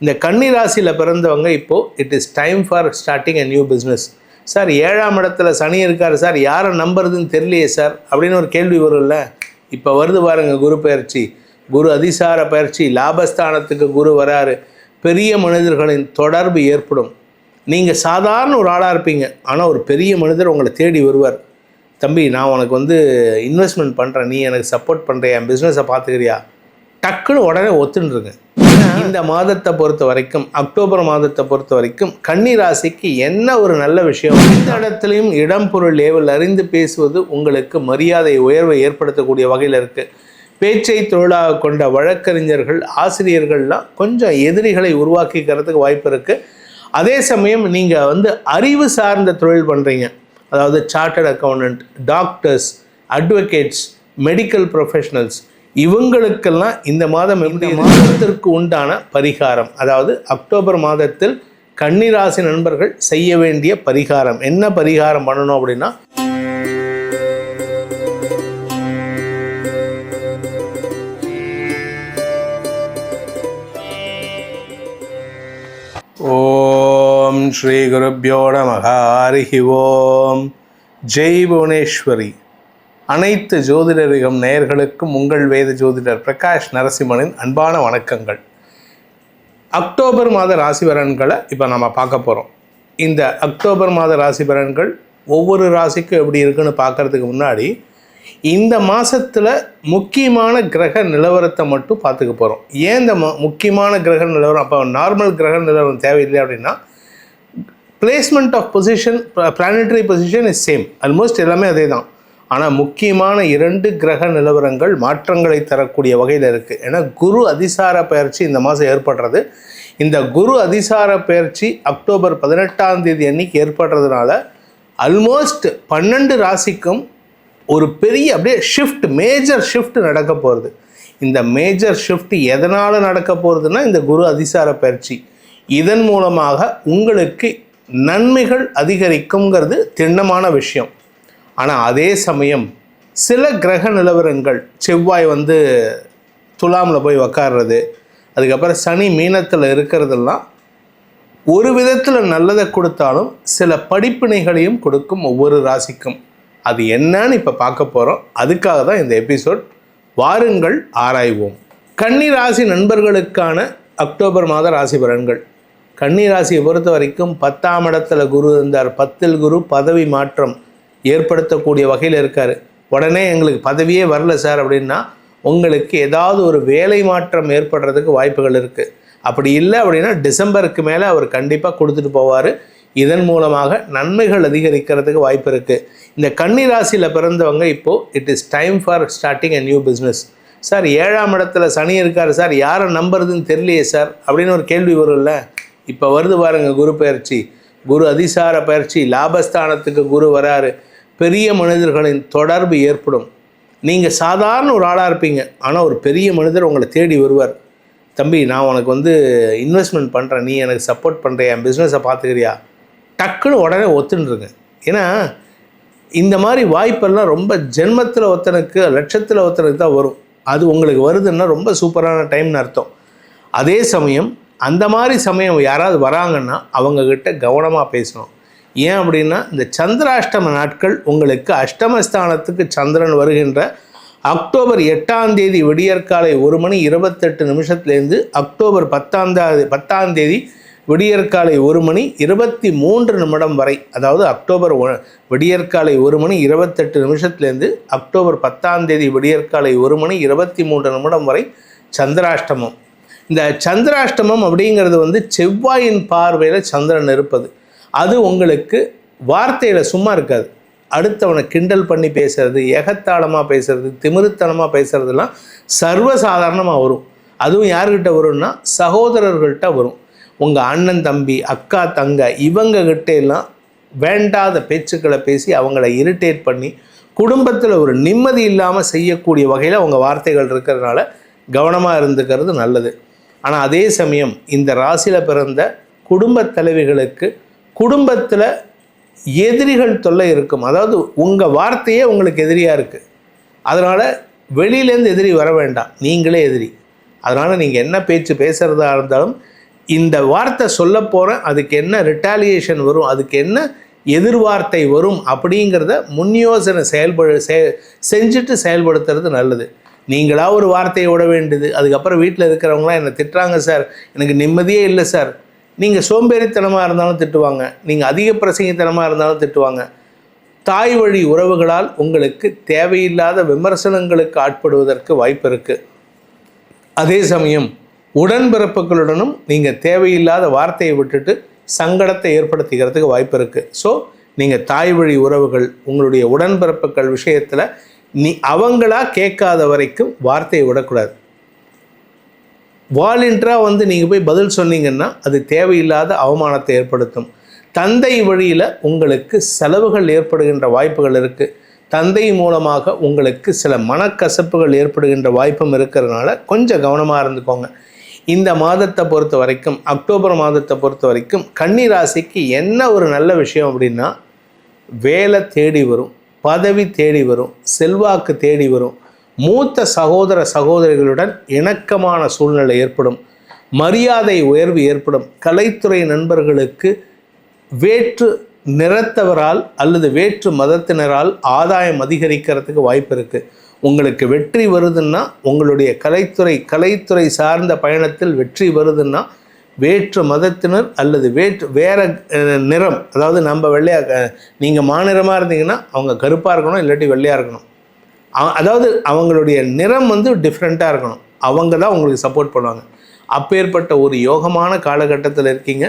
இந்த கன்னி ராசியில் பிறந்தவங்க இப்போது it is time for starting a new business sir ஏழாம் இடத்துல சனி இருக்கார் சார் யாரை நம்புறதுன்னு தெரியலையே சார் அப்படின்னு ஒரு கேள்வி வரும்ல. இப்போ வருது பாருங்கள் குரு பயிற்சி. குரு அதிசார பயிற்சி லாபஸ்தானத்துக்கு குரு வராரு. பெரிய மனிதர்களின் தொடர்பு ஏற்படும். நீங்கள் சாதாரண ஒரு ஆளாக இருப்பீங்க ஆனால் ஒரு பெரிய மனிதர் உங்களை தேடி வருவார். தம்பி நான் உனக்கு வந்து இன்வெஸ்ட்மெண்ட் பண்ணுறேன் நீ எனக்கு சப்போர்ட் பண்ணுறியா என் பிஸ்னஸை பார்த்துக்கிறியா டக்குன்னு உடனே ஒத்துன்ருங்க இந்த மாதத்தை பொறுத்த வரைக்கும் அக்டோபர் மாதத்தை பொறுத்த வரைக்கும் கன்னி ராசிக்கு என்ன ஒரு நல்ல விஷயம்? இந்த இடத்துலையும் இடம் பொருள் லேவல் அறிந்து பேசுவது உங்களுக்கு மரியாதை உயர்வை ஏற்படுத்தக்கூடிய வகையில் இருக்குது பேச்சை தொழிலாக கொண்ட வழக்கறிஞர்கள் ஆசிரியர்கள்லாம் கொஞ்சம் எதிரிகளை உருவாக்கிக்கிறதுக்கு வாய்ப்பு இருக்குது அதே சமயம் நீங்கள் வந்து அறிவு சார்ந்த தொழில் பண்ணுறீங்க அதாவது chartered accountant doctors advocates medical professionals இவங்களுக்கெல்லாம் இந்த மாதம் எப்படி மாதத்திற்கு உண்டான பரிகாரம்? அதாவது அக்டோபர் மாதத்தில் கன்னிராசி நண்பர்கள் செய்ய வேண்டிய பரிகாரம். என்ன பரிகாரம் பண்ணணும் அப்படின்னா ஓம் ஸ்ரீ குருப்பியோ நமக ஹரிஹி ஓம். ஜெய் புவனேஸ்வரி. அனைத்து ஜோதிடரிகம் நேயர்களுக்கும் உங்கள் வேத ஜோதிடர் பிரகாஷ் நரசிம்மனின் அன்பான வணக்கங்கள். அக்டோபர் மாத ராசி பலன்களை இப்போ நம்ம பார்க்க போகிறோம் இந்த அக்டோபர் மாத ராசி பலன்கள் ஒவ்வொரு ராசிக்கும் எப்படி இருக்குன்னு பார்க்கறதுக்கு முன்னாடி இந்த மாதத்தில் முக்கியமான கிரக நிலவரத்தை மட்டும் பார்த்துக்க போகிறோம் ஏன் இந்த முக்கியமான கிரக நிலவரம்? அப்போ நார்மல் கிரக நிலவரம் தேவையில்லை அப்படின்னா placement of position planetary position is same almost எல்லாமே அதே தான் ஆனால் முக்கியமான இரண்டு கிரக நிலவரங்கள் மாற்றங்களை தரக்கூடிய வகையில் இருக்குது ஏன்னா குரு அதிசார பயிற்சி இந்த மாதம் ஏற்படுறது. இந்த குரு அதிசார பயிற்சி அக்டோபர் பதினெட்டாம் தேதி அன்னைக்கு ஏற்படுறதுனால அல்மோஸ்ட் பன்னெண்டு ராசிக்கும் ஒரு பெரிய அப்படியே ஷிஃப்ட் மேஜர் ஷிஃப்ட் நடக்க போகிறது இந்த மேஜர் ஷிஃப்ட் எதனால் நடக்க போகிறதுனா இந்த குரு அதிசார பயிற்சி. இதன் மூலமாக உங்களுக்கு நன்மைகள் அதிகரிக்குங்கிறது திண்ணமான விஷயம். ஆனால் அதே சமயம் சில கிரக நிலவரங்கள் செவ்வாய் வந்து துலாமில் போய் உக்காடுறது அதுக்கப்புறம் சனி மீனத்தில் இருக்கிறதெல்லாம் ஒரு விதத்தில் நல்லதை கொடுத்தாலும் சில படிப்பினைகளையும் கொடுக்கும் ஒவ்வொரு ராசிக்கும். அது என்னன்னு இப்போ பார்க்க போகிறோம் அதுக்காக தான் இந்த எபிசோட் வாருங்கள் ஆராய்வோம். கன்னி ராசி நண்பர்களுக்கான அக்டோபர் மாத ராசி பலன்கள். கன்னி ராசியை பொறுத்த வரைக்கும் பத்தாம் இடத்துல குரு இருந்தார். பத்தில் குரு பதவி மாற்றம். ஏற்படுத்தக்கூடிய வகையில் இருக்கார். உடனே எங்களுக்கு பதவியே வரல சார் அப்படின்னா உங்களுக்கு ஏதாவது ஒரு வேலை மாற்றம் ஏற்படுறதுக்கு வாய்ப்புகள் இருக்குது அப்படி இல்லை அப்படின்னா டிசம்பருக்கு மேலே அவர் கண்டிப்பாக கொடுத்துட்டு போவார். இதன் மூலமாக நன்மைகள் அதிகரிக்கிறதுக்கு வாய்ப்பு இருக்குது இந்த கன்னி ராசியில் பிறந்தவங்க இப்போது it is time for starting a new business sir ஏழாம் இடத்துல சனி இருக்கார் சார் யாரை நம்புறதுன்னு தெரியலையே சார் அப்படின்னு ஒரு கேள்வி வரும்ல. இப்போ வருது பாருங்கள் குரு பயிற்சி. குரு அதிசார பயிற்சி லாபஸ்தானத்துக்கு குரு வராரு. பெரிய மனிதர்களின் தொடர்பு ஏற்படும். நீங்கள் சாதாரண ஒரு ஆளாக இருப்பீங்க. ஆனால் ஒரு பெரிய மனிதர் உங்களை தேடி வருவார். தம்பி நான் உனக்கு வந்து இன்வெஸ்ட்மெண்ட் பண்ணுறேன் நீ எனக்கு சப்போர்ட் பண்ணுறியா என் பிஸ்னஸை பார்த்துக்கிறியா டக்குன்னு உடனே ஒத்துன்ருங்க ஏன்னா இந்த மாதிரி வாய்ப்பெல்லாம் ரொம்ப ஜென்மத்தில் ஒருத்தனுக்கு லட்சத்தில் ஒருத்தனுக்கு தான் வரும். அது உங்களுக்கு வருதுன்னா ரொம்ப சூப்பரான டைம்னு அர்த்தம். அதே சமயம் அந்த மாதிரி சமயம் யாராவது வராங்கன்னா அவங்கக்கிட்ட கவனமாக பேசணும். ஏன் அப்படின்னா இந்த சந்திராஷ்டம நாட்கள் உங்களுக்கு அஷ்டமஸ்தானத்துக்கு சந்திரன் வருகின்ற அக்டோபர் எட்டாம் தேதி விடியற்காலை ஒரு மணி இருபத்தெட்டு நிமிஷத்துலேருந்து அக்டோபர் பத்தாம் தேதி பத்தாம் தேதி விடியற்காலை ஒரு மணி இருபத்தி மூன்று நிமிடம் வரை அதாவது அக்டோபர் ஒ- விடியற்காலை ஒரு மணி இருபத்தெட்டு நிமிஷத்துலேருந்து அக்டோபர் பத்தாம் தேதி விடியற்காலை ஒரு மணி இருபத்தி மூன்று நிமிடம் வரை சந்திராஷ்டமம். இந்த சந்திராஷ்டமம் அப்படிங்கிறது வந்து செவ்வாயின் பார்வையில் சந்திரன் இருப்பது. அது உங்களுக்கு வார்த்தையில் சும்மா இருக்காது. அடுத்தவனை கிண்டல் பண்ணி பேசுறது எகத்தாளமாக பேசுறது திமிருத்தனமாக பேசுறதெல்லாம் சர்வசாதாரணமாக வரும். அதுவும் யார்கிட்ட வரும்னா சகோதரர்கள்ட்ட வரும். உங்கள் அண்ணன் தம்பி அக்கா தங்க இவங்ககிட்ட எல்லாம் வேண்டாத பேச்சுக்களை பேசி அவங்கள இரிட்டேட் பண்ணி குடும்பத்தில் ஒரு நிம்மதி இல்லாமல் செய்யக்கூடிய வகையில் அவங்க வார்த்தைகள் இருக்கிறதுனால கவனமாக இருந்துக்கிறது நல்லது. ஆனால் அதே சமயம் இந்த ராசியில் பிறந்த குடும்பத் தலைவிகளுக்கு குடும்பத்தில் எதிரிகள் தொல்லை இருக்கும். அதாவது உங்கள் வார்த்தையே உங்களுக்கு எதிரியாக இருக்குது அதனால் வெளியிலேருந்து எதிரி வர வேண்டாம். நீங்களே எதிரி. அதனால் நீங்கள் என்ன பேச்சு பேசுகிறதா இருந்தாலும் இந்த வார்த்தை சொல்ல போகிறேன் அதுக்கு என்ன ரிட்டாலியேஷன் வரும் அதுக்கு என்ன எதிர்வார்த்தை வரும் அப்படிங்கிறத முன்யோசனை செயல்படு செ செஞ்சுட்டு செயல்படுத்துறது நல்லது. நீங்களாக ஒரு வார்த்தையை விட வேண்டியது. அதுக்கப்புறம் வீட்டில் இருக்கிறவங்களாம் என்னை திட்டுறாங்க சார் எனக்கு நிம்மதியே இல்லை சார். நீங்கள் சோம்பேறித்தனமாக இருந்தாலும் திட்டுவாங்க. நீங்கள் அதிக பிரசங்கித்தனமாக இருந்தாலும் திட்டுவாங்க. தாய் வழி உறவுகளால் உங்களுக்கு தேவையில்லாத விமர்சனங்களுக்கு ஆட்படுவதற்கு வாய்ப்பு இருக்குது அதே சமயம் உடன்பிறப்புகளுடனும் நீங்கள் தேவையில்லாத வார்த்தையை விட்டுட்டு சங்கடத்தை ஏற்படுத்திக்கிறதுக்கு வாய்ப்பு இருக்குது ஸோ நீங்கள் தாய் வழி உறவுகள் உங்களுடைய உடன்பிறப்புகள் விஷயத்தில் நீ அவங்களா கேட்காத வரைக்கும் வார்த்தையை விடக்கூடாது. வாலண்டியராக வந்து நீங்கள் போய் பதில் சொன்னீங்கன்னா அது தேவையில்லாத அவமானத்தை ஏற்படுத்தும். தந்தை வழியில் உங்களுக்கு செலவுகள் ஏற்படுகின்ற வாய்ப்புகள் இருக்குது தந்தை மூலமாக உங்களுக்கு சில மனக்கசப்புகள் ஏற்படுகின்ற வாய்ப்பும் இருக்கிறதுனால கொஞ்சம் கவனமாக இருந்துக்கோங்க. இந்த மாதத்தை பொறுத்த வரைக்கும் அக்டோபர் மாதத்தை பொறுத்த வரைக்கும் கன்னி ராசிக்கு என்ன ஒரு நல்ல விஷயம் அப்படின்னா வேலை தேடி வரும் பதவி தேடி வரும் செல்வாக்கு தேடி வரும். மூத்த சகோதர சகோதரிகளுடன் இணக்கமான சூழ்நிலை ஏற்படும். மரியாதை உயர்வு ஏற்படும். கலைத்துறை நண்பர்களுக்கு வேற்று நிறத்தவரால் அல்லது வேற்று மதத்தினரால் ஆதாயம் அதிகரிக்கிறதுக்கு வாய்ப்பு இருக்குது உங்களுக்கு வெற்றி வருதுன்னா உங்களுடைய கலைத்துறை கலைத்துறை சார்ந்த பயணத்தில் வெற்றி வருதுன்னா வேற்று மதத்தினர் அல்லது வேற்று வேற நிறம் அதாவது நம்ம வெள்ளையாக நீங்கள் மாநிறமாக இருந்தீங்கன்னா அவங்க கருப்பாக இருக்கணும் இல்லாட்டி வெள்ளையாக இருக்கணும். அதாவது அவங்களுடைய நிறம் வந்து டிஃப்ரெண்ட்டாக இருக்கணும். அவங்க தான் உங்களுக்கு சப்போர்ட் பண்ணுவாங்க. அப்பேற்பட்ட ஒரு யோகமான காலகட்டத்தில் இருக்கீங்க.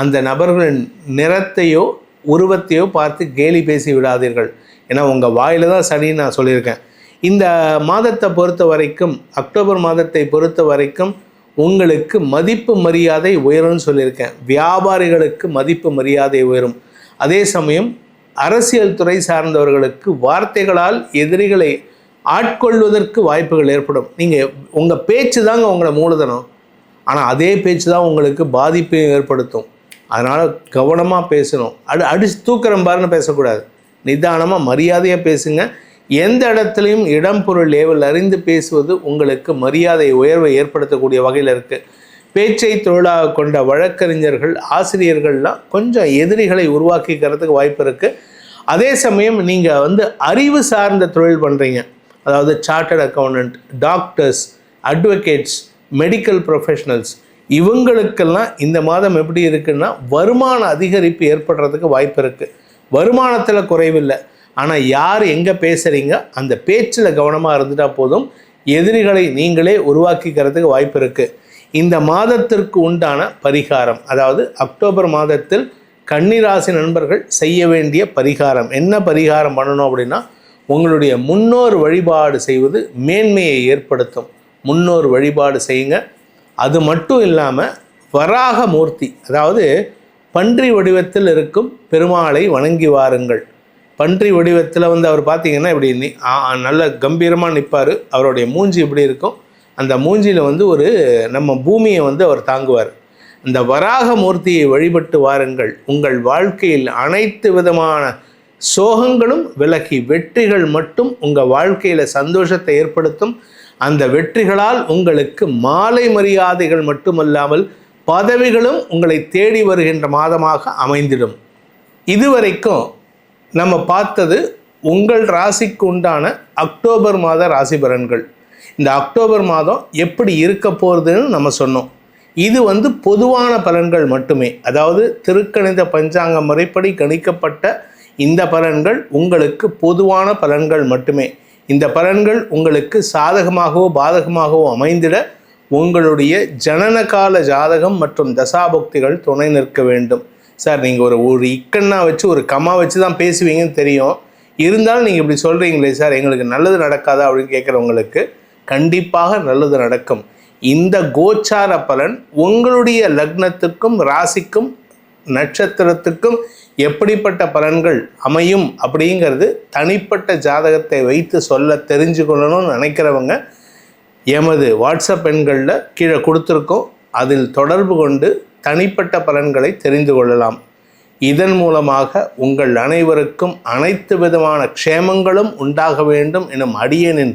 அந்த நபர்களின் நிறத்தையோ உருவத்தையோ பார்த்து கேலி பேசி விடாதீர்கள். ஏன்னா உங்கள் வாயில் தான் சனின்னு நான் சொல்லியிருக்கேன். இந்த மாதத்தை பொறுத்த வரைக்கும் அக்டோபர் மாதத்தை பொறுத்த வரைக்கும் உங்களுக்கு மதிப்பு மரியாதை உயரும்னு சொல்லியிருக்கேன். வியாபாரிகளுக்கு மதிப்பு மரியாதை உயரும். அதே சமயம் அரசியல் துறை சார்ந்தவர்களுக்கு வார்த்தைகளால் எதிரிகளை ஆட்கொள்வதற்கு வாய்ப்புகள் ஏற்படும். நீங்கள் உங்கள் பேச்சு தாங்க உங்களை மூலதனம். ஆனால் அதே பேச்சு தான் உங்களுக்கு பாதிப்பையும் ஏற்படுத்தும். அதனால் கவனமாக பேசணும். அடி அடிச்சு தூக்குறேன் பாருன்னு பேசக்கூடாது. நிதானமாக மரியாதையாக பேசுங்க. எந்த இடத்துலையும் இடம் பொருள் லேவல் அறிந்து பேசுவது உங்களுக்கு மரியாதை உயர்வை ஏற்படுத்தக்கூடிய வகையில் இருக்குது பேச்சை தொழிலாக கொண்ட வழக்கறிஞர்கள் ஆசிரியர்கள்லாம் கொஞ்சம் எதிரிகளை உருவாக்கிக்கிறதுக்கு வாய்ப்பு இருக்குது அதே சமயம் நீங்கள் வந்து அறிவு சார்ந்த தொழில் பண்ணுறீங்க அதாவது chartered accountant doctors advocates medical professionals இவங்களுக்கெல்லாம் இந்த மாதம் எப்படி இருக்குன்னா வருமான அதிகரிப்பு ஏற்படுறதுக்கு வாய்ப்பு இருக்குது வருமானத்தில் குறைவில்லை. ஆனால் யார் எங்கே பேசுகிறீங்க அந்த பேச்சில் கவனமாக இருந்துட்டால் போதும். எதிரிகளை நீங்களே உருவாக்கிக்கிறதுக்கு வாய்ப்பு இருக்குது இந்த மாதத்திற்கு உண்டான பரிகாரம் அதாவது அக்டோபர் மாதத்தில் கன்னிராசி நண்பர்கள் செய்ய வேண்டிய பரிகாரம். என்ன பரிகாரம் பண்ணணும் அப்படின்னா உங்களுடைய முன்னோர் வழிபாடு செய்வது மேன்மையை ஏற்படுத்தும். முன்னோர் வழிபாடு செய்யுங்க. அது மட்டும் இல்லாமல் வராக மூர்த்தி அதாவது பன்றி வடிவத்தில் இருக்கும் பெருமாளை வணங்கி வாருங்கள். பன்றி வடிவத்தில் வந்து அவர் பார்த்தீங்கன்னா இப்படி நல்ல கம்பீரமாக நிற்பார் அவருடைய மூஞ்சி இப்படி இருக்கும்? அந்த மூஞ்சியில் வந்து ஒரு நம்ம பூமியை வந்து அவர் தாங்குவார். இந்த வராக மூர்த்தியை வழிபட்டு வாருங்கள். உங்கள் வாழ்க்கையில் அனைத்து விதமான சோகங்களும் விலகி வெற்றிகள் மட்டும் உங்கள் வாழ்க்கையில் சந்தோஷத்தை ஏற்படுத்தும். அந்த வெற்றிகளால் உங்களுக்கு மாலை மரியாதைகள் மட்டுமல்லாமல் பதவிகளும் உங்களை தேடி வருகின்ற மாதமாக அமைந்திடும். இதுவரைக்கும் நம்ம பார்த்தது உங்கள் ராசிக்கு உண்டான அக்டோபர் மாத ராசி பலன்கள் இந்த அக்டோபர் மாதம் எப்படி இருக்க போகிறதுன்னு நம்ம சொன்னோம். இது வந்து பொதுவான பலன்கள் மட்டுமே. அதாவது திருக்கணித பஞ்சாங்க முறைப்படி கணிக்கப்பட்ட இந்த பலன்கள் உங்களுக்கு பொதுவான பலன்கள் மட்டுமே. இந்த பலன்கள் உங்களுக்கு சாதகமாகவோ பாதகமாகவோ அமைந்திட உங்களுடைய ஜனனகால ஜாதகம் மற்றும் தசாபக்திகள் துணை நிற்க வேண்டும். சார் நீங்கள் ஒரு ஒரு இக்கண்ணா வச்சு ஒரு கம்மா வச்சு தான் பேசுவீங்கன்னு தெரியும். இருந்தாலும் நீங்கள் இப்படி சொல்கிறீங்களே சார் எங்களுக்கு நல்லது நடக்காதா அப்படின்னு கேட்குறவங்களுக்கு கண்டிப்பாக நல்லது நடக்கும். இந்த கோச்சார பலன் உங்களுடைய லக்னத்துக்கும் ராசிக்கும் நட்சத்திரத்துக்கும் எப்படிப்பட்ட பலன்கள் அமையும் அப்படிங்கிறது தனிப்பட்ட ஜாதகத்தை வைத்து சொல்ல தெரிஞ்சு கொள்ளணும்னு நினைக்கிறவங்க எமது வாட்ஸ்அப் எண்களில் கீழே கொடுத்துருக்கோம். அதில் தொடர்பு கொண்டு தனிப்பட்ட பலன்களை தெரிந்து கொள்ளலாம். இதன் மூலமாக உங்கள் அனைவருக்கும் அனைத்து விதமான க்ஷேமங்களும் உண்டாக வேண்டும் எனும் அடியனின்